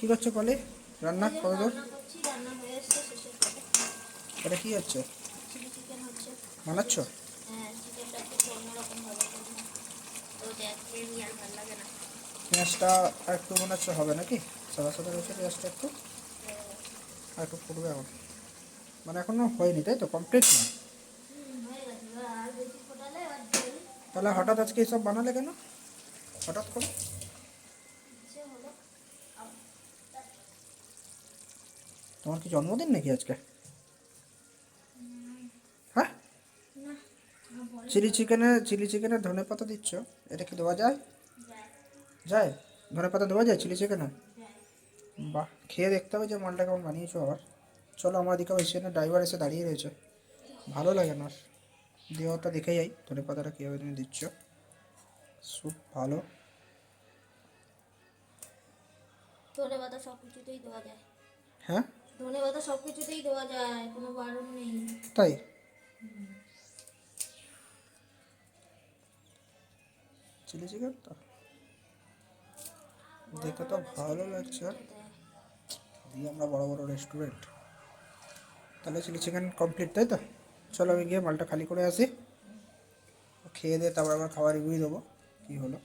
কি করছ কলে? রান্না কত দূর এটা কি হচ্ছে? বানাচ্ছ? হ্যাঁ পেঁয়াজটা আর একটু মনে হচ্ছে হবে নাকি? সাদা সাদা রয়েছে পেঁয়াজটা একটু। আর একটু ফুটবে এখন মানে এখনও হয়নি তাই তো? কমপ্লিট না? তাহলে হঠাৎ আজকে এইসব বানালে কেন? হঠাৎ করে? তোমার কি জন্মদিন নাকি আজকে? হ্যাঁ? চিলি চিকেনে চিলি চিকেনে ধনে পাতা দিচ্ছ। এটা কি দেওয়া যায়? যায়। ধনে পাতা দেওয়া যায় চিলি চিকেনে? বাহ খেয়ে দেখতে হবে যে মালটা কেমন বানিয়েছো আবার। চলো আমার দিকে এসে না ড্রাইভার এসে দাঁড়িয়ে রয়েছে। ভালো লাগে না দেওয়াটা দেখে যাই ধনে পাতাটা কীভাবে তুমি দিচ্ছ। স্যুপ ভালো। ধনে পাতা সব কিছুতেই দেওয়া যায়। হ্যাঁ? সব কিছুতেই দেওয়া যায় তাই? চিলি চিকেন তো? দেখে তো ভালো লাগছে। দিয়ে আমরা বড় বড় রেস্টুরেন্ট তাহলে চিলি চিকেন কমপ্লিট তাই তো? চলো আমি গিয়ে মালটা খালি করে আসি। খেয়ে দিয়ে তারপর আবার খাবার রিভিউ দেবো, কী হলো।